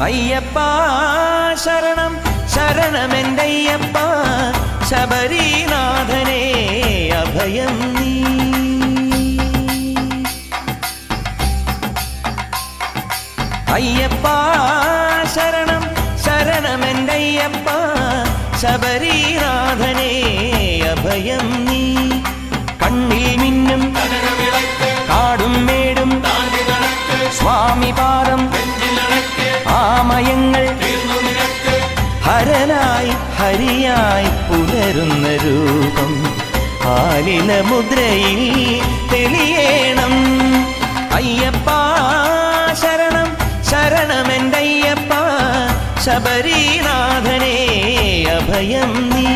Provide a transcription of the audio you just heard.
ஐயப்பா சரணம் சரணம் என்றையப்பா சபரிநாதனே அபயம் நீ. ஐயப்பா சரணம் சரணம் என்றையப்பா சபரிநாதனே அபயம் நீ. கண்ணில் மின்னும் காடும் மேடும் சுவாமி பாதம் ആമയങ്ങൾ ഹരനായി ഹരിയായി പുലരുന്ന രൂപം ആലിന മുദ്രയിൽ തെളിയേണം. അയ്യപ്പ ശരണം ശരണം ശരണമെന്തയ്യപ്പ ശബരീനാഥനേ അഭയം നീ.